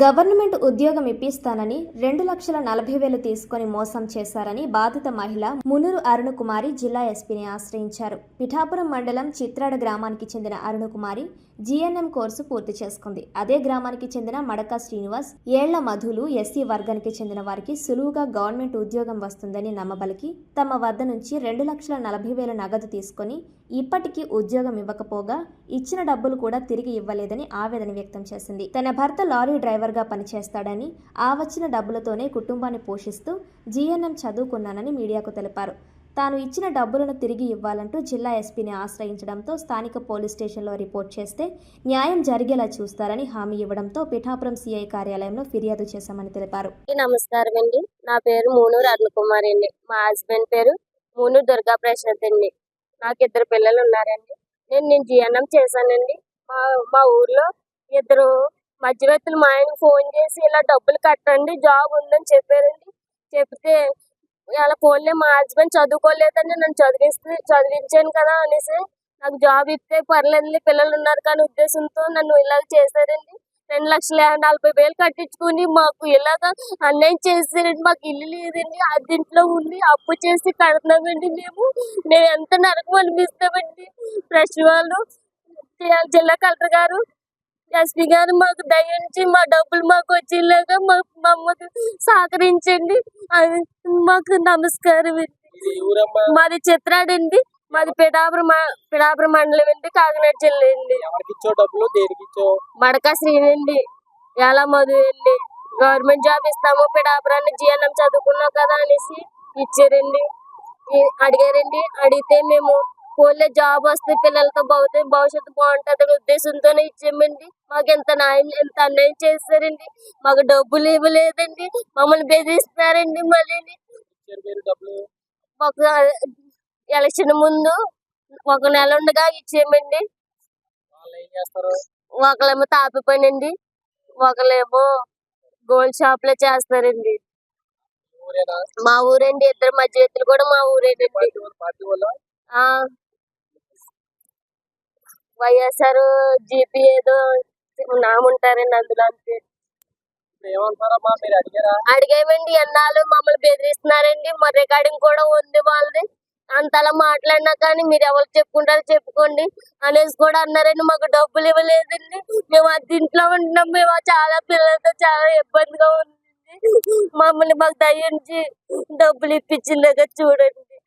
Government ఉద్యోగం ఇప్పిస్తానని రెండు లక్షల నలభై వేలు తీసుకొని మోసం చేశారని బాధిత మహిళ మునురు అరుణకుమారి జిల్లా ఎస్పీని ఆశ్రయించారు. పిఠాపురం మండలం చిత్రాడ గ్రామానికి చెందిన అరుణకుమారి జీఎన్ఎం కోర్సు పూర్తి చేసుకుంది. అదే గ్రామానికి చెందిన మడక శ్రీనివాస్ ఏళ్ళ మధులు ఎస్సీ వర్గానికి చెందిన వారికి సులువుగా గవర్నమెంట్ ఉద్యోగం వస్తుందని నమ్మబలికి తమ వద్ద నుంచి రెండు లక్షల నలభై వేల నగదు తీసుకొని ఇప్పటికీ ఉద్యోగం ఇవ్వకపోగా ఇచ్చిన డబ్బులు కూడా తిరిగి ఇవ్వలేదని ఆవేదన వ్యక్తం చేసింది. తన భర్త లారీ డ్రైవర్ డ్రైవర్గా పనిచేస్తాడని ఆ వచ్చిన డబ్బులతోనే కుటుంబాన్ని పోషిస్తూ జీఎన్ఎం చదువుకున్నానని మీడియాకు తెలిపారు. తాను ఇచ్చిన డబ్బులను తిరిగి ఇవ్వాలంటూ జిల్లా ఎస్పీని ఆశ్రయించడంతో స్థానిక పోలీస్ స్టేషన్లో రిపోర్ట్ చేస్తే న్యాయం జరిగేలా చూస్తారని హామీ ఇవ్వడంతో పిఠాపురం సిఐ కార్యాలయంలో ఫిర్యాదు చేశామని తెలిపారు. నమస్కారం అండి. నా పేరు మూనూరు అరుణకుమార్ అండి. మా హస్బెండ్ పేరు మూనూరు దుర్గా ప్రసాద్ అండి. నాకు ఇద్దరు పిల్లలు ఉన్నారండి. నేను నేను జీఎన్ఎం చేశానండి. మా మా ఊర్లో ఇద్దరు మధ్యవర్తులు మా ఆయన ఫోన్ చేసి ఇలా డబ్బులు కట్టండి జాబ్ ఉందని చెప్పారండి. చెప్తే ఇలా ఫోన్లే మా హస్బెండ్ చదువుకోలేదని నన్ను చదివిస్తే చదివించాను కదా అనేసి నాకు జాబ్ ఇస్తే పర్లేదు పిల్లలు ఉన్నారు కానీ ఉద్దేశంతో నన్ను ఇలా చేశారండి. రెండు లక్షల నలభై వేలు కట్టించుకుని మాకు ఇలాగ అన్యాయం చేసారండి మాకు ఇల్లు లేదండి అద్దెంట్లో ఉండి అప్పు చేసి కడుతున్నామండి మేము. మేము ఎంత నరకం అనిపిస్తామండి. ఫ్రెష్ వాళ్ళు జిల్లా కలెక్టర్ గారు ఎస్పీ గారు మాకు దయించి మా డబ్బులు మాకు వచ్చేలాగా మా- మమ్మల్ని సహకరించండి. అది మాకు నమస్కారం అండి. ఇది ఊరమ్మా మాది చిత్రాడండి మాది పిడాపురం మ- పిడాపురం మండలం అండి కాకినాడ జిల్లా అండి. మడక శ్రీనండి ఎలా మధు అండి. గవర్నమెంట్ జాబ్ ఇస్తాము పిడాపురాన్ని జీఎన్ఎం చదువుకున్నావు కదా అనేసి ఇచ్చారండి. అడిగారండి. అడిగితే మేము పోలే జాబ్ వస్తే పిల్లలతో భవిత భవిష్యత్తు బాగుంటుంది అనే ఉద్దేశంతోనే ఇచ్చామండి మాకు ఎంత న్యాయం ఎంత అన్యాయం చేస్తారండి. మాకు డబ్బులు ఇవ్వలేదండి. మమ్మల్ని బెదిరిస్తున్నారండి మళ్ళీ. ఒక ఎలక్షన్ ముందు ఒక నెల ఉండగా ఇచ్చేయమండి ఒకళ్ళేమో తాపి పని అండి ఒకళ్ళేమో గోల్డ్ షాప్లో చేస్తారండి మా ఊరండి. ఇద్దరు మధ్యవర్తులు కూడా మా ఊరేనండి పార్టీ వాళ్ళు పార్టీ వాళ్ళ ఆ వైఎస్ఆర్ జీపీ ఏదో నాముంటారండి అందులో అంతే. మీరు అడిగామండి ఎన్నాళ్ళు మమ్మల్ని బెదిరిస్తున్నారండి మా రికార్డింగ్ కూడా ఉంది వాళ్ళది. అంతలా మాట్లాడినా కానీ మీరు ఎవరు చెప్పుకుంటారో చెప్పుకోండి అనేసి కూడా అన్నారండి మాకు డబ్బులు ఇవ్వలేదండి. మేము అది ఇంట్లో ఉంటున్నాం మేము చాలా పిల్లలతో చాలా ఇబ్బందిగా ఉంది మమ్మల్ని మాకు దయించి డబ్బులు ఇప్పించింది దగ్గర చూడండి.